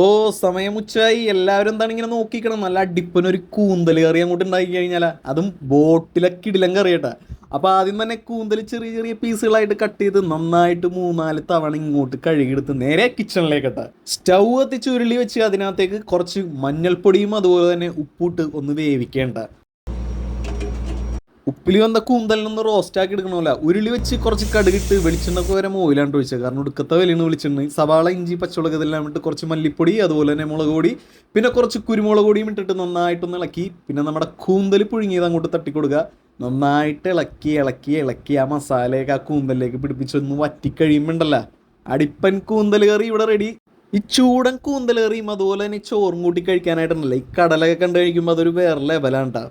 ഓ സമയം ഉച്ചയായി. എല്ലാവരും എന്താണ് ഇങ്ങനെ നോക്കിക്കണം. നല്ല അടിപ്പനൊരു കൂന്തൽ കറി അങ്ങോട്ട് ഉണ്ടാക്കി കഴിഞ്ഞാൽ അതും ബോട്ടിലെ കിടിലം കറിയട്ടെ. അപ്പോൾ ആദ്യം തന്നെ കൂന്തൽ ചെറിയ ചെറിയ പീസുകളായിട്ട് കട്ട് ചെയ്ത് നന്നായിട്ട് മൂന്നാൽ തവണ ഇങ്ങോട്ട് കഴുകിയെടുത്ത് നേരെ കിച്ചണിലേക്കട്ട സ്റ്റൗ കത്തിച്ച് ഉരുളി വെച്ച് അതിനകത്തേക്ക് കുറച്ച് മഞ്ഞൾപ്പൊടിയും അതുപോലെ തന്നെ ഉപ്പിട്ട് ഒന്ന് വേവിക്കേണ്ട. ഉപ്പിലി വന്ന കൂന്തലിനൊന്ന് റോസ്റ്റാക്കി എടുക്കണമല്ല ഉരുളി വെച്ച് കുറച്ച് കടുകിട്ട് വെളിച്ചെണ്ണക്ക് വരെ മോയിലാണ്ട് ഒഴിച്ചത്. കാരണം ഉടുക്കത്തെ വിലയാണ് വെളിച്ചെണ്ണ. സവാള ഇഞ്ചി പച്ചമുളക് ഇതെല്ലാം ഇട്ട് കുറച്ച് മല്ലിപ്പൊടി അതുപോലെ തന്നെ മുളക് പൊടി പിന്നെ കുറച്ച് കുരുമുളക് പൊടിയും ഇട്ടിട്ട് നന്നായിട്ടൊന്ന് ഇളക്കി. പിന്നെ നമ്മുടെ കൂന്തൽ പുഴുങ്ങിയത് അങ്ങോട്ട് തട്ടിക്കൊടുക്കുക. നന്നായിട്ട് ഇളക്കി ഇളക്കി ഇളക്കി ആ മസാലയൊക്കെ ആ കൂന്തലിലേക്ക് പിടിപ്പിച്ചൊന്ന് വറ്റിക്കഴിയുമ്പോണ്ടല്ല. അടിപ്പൻ കൂന്തൽ കറി ഇവിടെ റെഡി ഈ ചൂടൻ കൂന്തൽ കറിയും അതുപോലെ തന്നെ ചോറും കൂട്ടി കഴിക്കാനായിട്ടുണ്ടല്ലോ. ഈ കടലൊക്കെ കണ്ടു കഴിക്കുമ്പോൾ അതൊരു വേറെ ലെവലാണ് കേട്ടോ